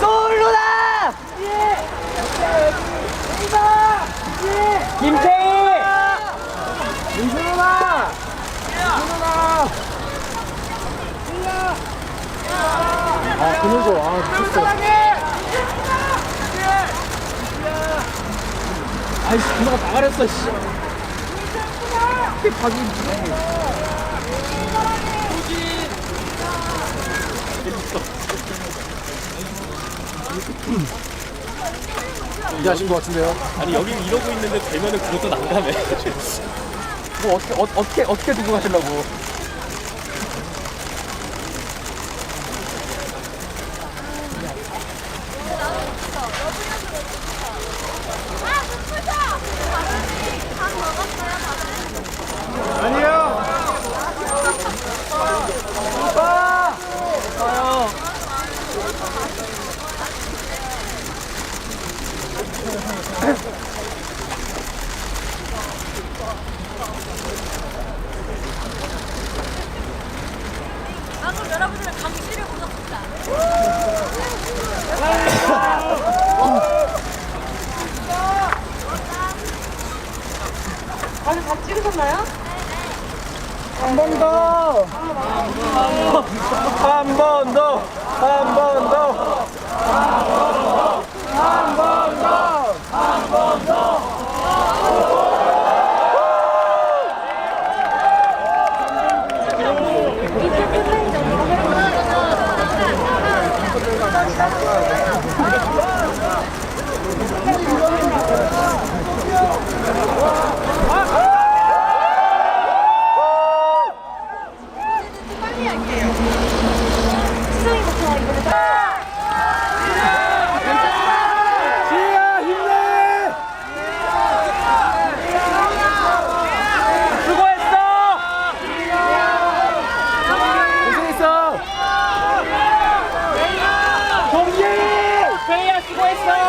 솔로다! 김태희! 민준아! 아, 그녀죠. 아, 미쳤어. 아이씨, 그녀가 나가렸어, 씨. 이게 박이. 이제 하신 것 같은데요? 아니 여기 이러고 있는데 되면은 그것도 난감해. 뭐 어떻게 어, 어떻게 어떻게 두고 가시려고? 아니요. 오빠. 아요. 아, 그럼 여러분들 감시를 보셨습니다. 다들 다 찍으셨나요? 한 번 더. 한 번 더. Christmas!